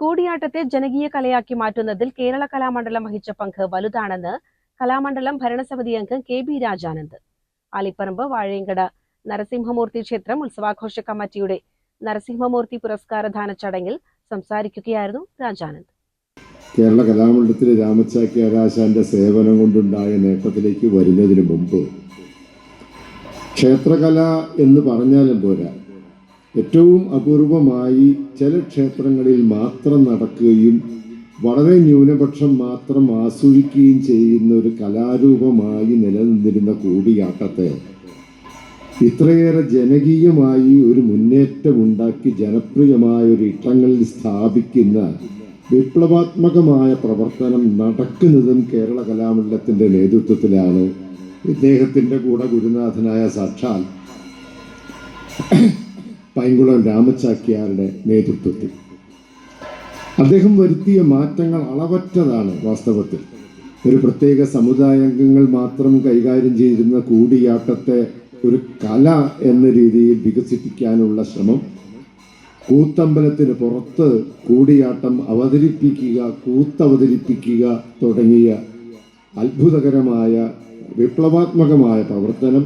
കൂടിയാട്ടത്തെ ജനകീയ കലയാക്കി മാറ്റുന്നതിൽ കേരള കലാമണ്ഡലം വഹിച്ച പങ്ക് വലുതാണെന്ന് കലാമണ്ഡലം ഭരണസമിതി അംഗം കെ ബി രാജാനന്ദ്. ആലിപ്പറമ്പ് വാഴയങ്കട നരസിംഹമൂർത്തി ക്ഷേത്രം ഉത്സവാഘോഷ കമ്മിറ്റിയുടെ നരസിംഹമൂർത്തി പുരസ്കാരദാന ചടങ്ങിൽ സംസാരിക്കുകയായിരുന്നു രാജാനന്ദ്. കേരള കലാമണ്ഡലത്തിലെ രാമച്ചാക്യാരാശാന്റെ സേവനം കൊണ്ടുണ്ടായ നേട്ടത്തിലേക്ക് വരുന്നതിന് മുമ്പ് ക്ഷേത്രകല എന്ന് പറഞ്ഞാലും പോരാ ഏറ്റവും അപൂർവമായി ചില ക്ഷേത്രങ്ങളിൽ മാത്രം നടക്കുകയും വളരെ ന്യൂനപക്ഷം മാത്രം ആസ്വദിക്കുകയും ചെയ്യുന്ന ഒരു കലാരൂപമായി നിലനിന്നിരുന്ന കൂടിയാട്ടത്തെ ഇത്രയേറെ ജനകീയമായി ഒരു മുന്നേറ്റമുണ്ടാക്കി ജനപ്രിയമായ ഒരു ഇട്ടങ്ങളിൽ സ്ഥാപിക്കുന്ന വിപ്ലവാത്മകമായ പ്രവർത്തനം നടക്കുന്നതും കേരള കലാമണ്ഡലത്തിന്റെ നേതൃത്വത്തിലാണ്. ഇദ്ദേഹത്തിന്റെ കൂടെ ഗുരുനാഥനായ സാക്ഷാൽ പൈങ്കുളം രാമചാക്യാരുടെ നേതൃത്വത്തിൽ. അദ്ദേഹം വരുത്തിയ മാറ്റങ്ങൾ അളവറ്റതാണ് വാസ്തവത്തിൽ. ഒരു പ്രത്യേക സമുദായാംഗങ്ങൾ മാത്രം കൈകാര്യം ചെയ്തിരുന്ന കൂടിയാട്ടത്തെ ഒരു കല എന്ന രീതിയിൽ വികസിപ്പിക്കാനുള്ള ശ്രമം കൂത്തമ്പലത്തിന് പുറത്ത് കൂടിയാട്ടം അവതരിപ്പിക്കുക കൂത്തവതരിപ്പിക്കുക തുടങ്ങിയ അത്ഭുതകരമായ വിപ്ലവാത്മകമായ പ്രവർത്തനം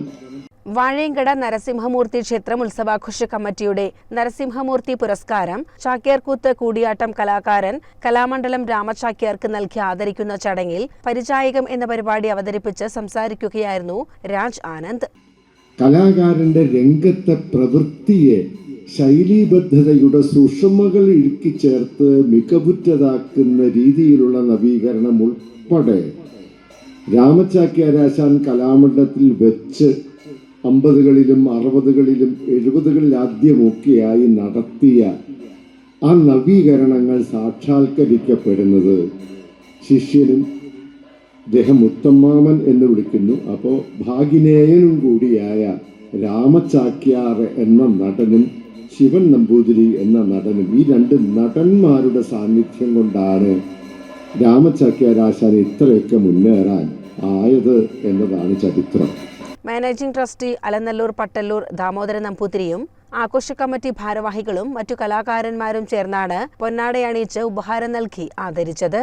വാഴയങ്കട നരസിംഹമൂർത്തി ക്ഷേത്രം ഉത്സവാഘോഷ കമ്മിറ്റിയുടെ നരസിംഹമൂർത്തി പുരസ്കാരം ചാക്യാർകൂത്ത് കൂടിയാട്ടം കലാകാരൻ കലാമണ്ഡലം രാമചാക്യാർക്ക് നൽകി ആദരിക്കുന്ന ചടങ്ങിൽ പരിചായകം എന്ന പരിപാടി അവതരിപ്പിച്ച് സംസാരിക്കുകയായിരുന്നു രാജ് ആനന്ദ്. കലാകാരന്റെ രംഗത്തെ പ്രവൃത്തിയെ ശൈലീബദ്ധതയുടെ സുഷമകൾ ഇഴുക്കിച്ചേർത്ത് മികവുറ്റതാക്കുന്ന രീതിയിലുള്ള നവീകരണം ഉൾപ്പെടെ രാമചാക്യാരാശാൻ കലാമണ്ഡലത്തിൽ വെച്ച് അമ്പതുകളിലും അറുപതുകളിലും എഴുപതുകളിൽ ആദ്യമൊക്കെയായി നടത്തിയ ആ നവീകരണങ്ങൾ സാക്ഷാത്കരിക്കപ്പെടുന്നത് ശിഷ്യനും അദ്ദേഹം മുത്തമ്മാമൻ എന്ന് വിളിക്കുന്നു. അപ്പോൾ ഭാഗിനേയനും കൂടിയായ രാമചാക്യാർ എന്ന നടനും ശിവൻ നമ്പൂതിരി എന്ന നടനും ഈ രണ്ട് നടന്മാരുടെ സാന്നിധ്യം കൊണ്ടാണ് രാമചാക്യാരാശാൻ ഇത്രയൊക്കെ മുന്നേറാൻ ആയത് എന്നതാണ് ചരിത്രം. മാനേജിംഗ് ട്രസ്റ്റി അലനല്ലൂർ പട്ടല്ലൂർ ദാമോദരൻ നമ്പൂതിരിയും ആഘോഷ കമ്മിറ്റി ഭാരവാഹികളും മറ്റു കലാകാരന്മാരും ചേർന്നാണ് പൊന്നാടയണിയിച്ച് ഉപഹാരം നൽകി ആദരിച്ചത്.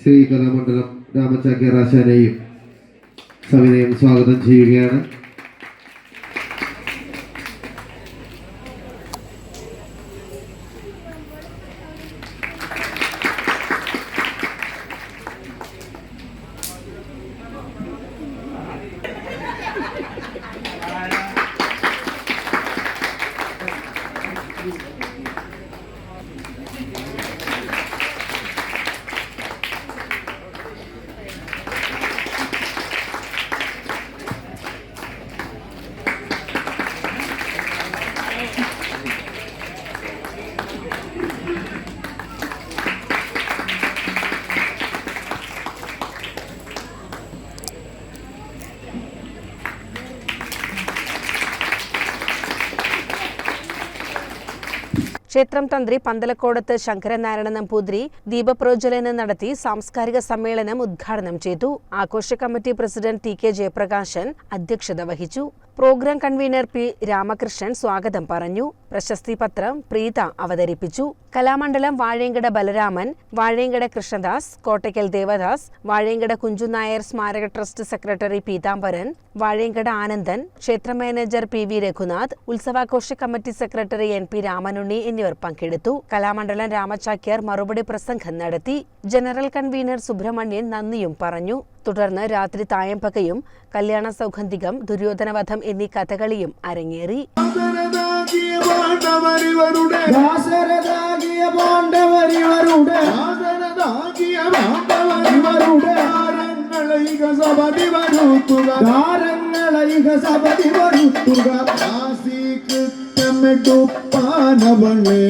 ശ്രീ കലാമണ്ഡലം രാമചാക്യറാശാനെയും സവിനയം സ്വാഗതം ചെയ്യുകയാണ്. ക്ഷേത്രം തന്ത്രി പന്തലക്കോടത്ത് ശങ്കരനാരായണ നമ്പൂതിരി ദീപപ്രോജ്വലനം നടത്തി സാംസ്കാരിക സമ്മേളനം ഉദ്ഘാടനം ചെയ്തു. ആഘോഷ committee president T K Jayaprakashan അധ്യക്ഷത വഹിച്ചു. പ്രോഗ്രാം കൺവീനർ പി രാമകൃഷ്ണൻ സ്വാഗതം പറഞ്ഞു. പ്രശസ്തി പത്രം പ്രീത അവതരിപ്പിച്ചു. കലാമണ്ഡലം വാഴയങ്കട ബലരാമൻ വാഴയങ്കട കൃഷ്ണദാസ് കോട്ടയ്ക്കൽ ദേവദാസ് വാഴയങ്കട കുഞ്ചുനായർ സ്മാരക ട്രസ്റ്റ് സെക്രട്ടറി പീതാംബരൻ വാഴയങ്കട ആനന്ദൻ ക്ഷേത്ര manager P V Raghunath ഉത്സവാഘോഷ committee secretary N P Ramanunni എന്നിവർ പങ്കെടുത്തു. കലാമണ്ഡലം രാമചാക്യാർ മറുപടി പ്രസംഗം നടത്തി. ജനറൽ കൺവീനർ സുബ്രഹ്മണ്യൻ നന്ദിയും പറഞ്ഞു. തുടർന്ന് രാത്രി തായമ്പകയും കല്യാണ സൗഗന്ധികം ദുര്യോധനവധം എന്നീ കഥകളിയും അരങ്ങേറി. ൃത്യമെടുപ്പാനവളേ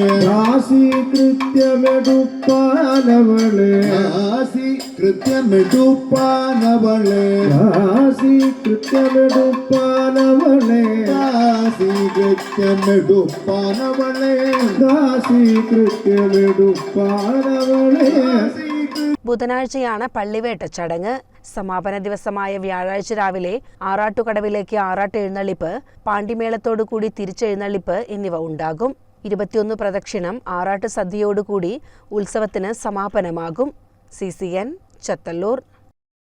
പാണ്ഡവരിവരുടെ കൃത്യമെടുപ്പാനവളെ. ദാസി കൃത്യമെടുപ്പാനവളെ. ദാസി കൃത്യമെടുപ്പാനവളെ. ദാസി കൃത്യമെടുപ്പാനവളെ. ബുധനാഴ്ചയാണ് പള്ളിവേട്ട ചടങ്ങ്. സമാപന ദിവസമായ വ്യാഴാഴ്ച രാവിലെ ആറാട്ടുകടവിലേക്ക് ആറാട്ട് എഴുന്നള്ളിപ്പ് പാണ്ടിമേളത്തോടുകൂടി തിരിച്ചെഴുന്നള്ളിപ്പ് എന്നിവ ഉണ്ടാകും. ഇരുപത്തിയൊന്ന് പ്രദക്ഷിണം ആറാട്ട് സദ്യയോടുകൂടി ഉത്സവത്തിന് സമാപനമാകും. सी सी एन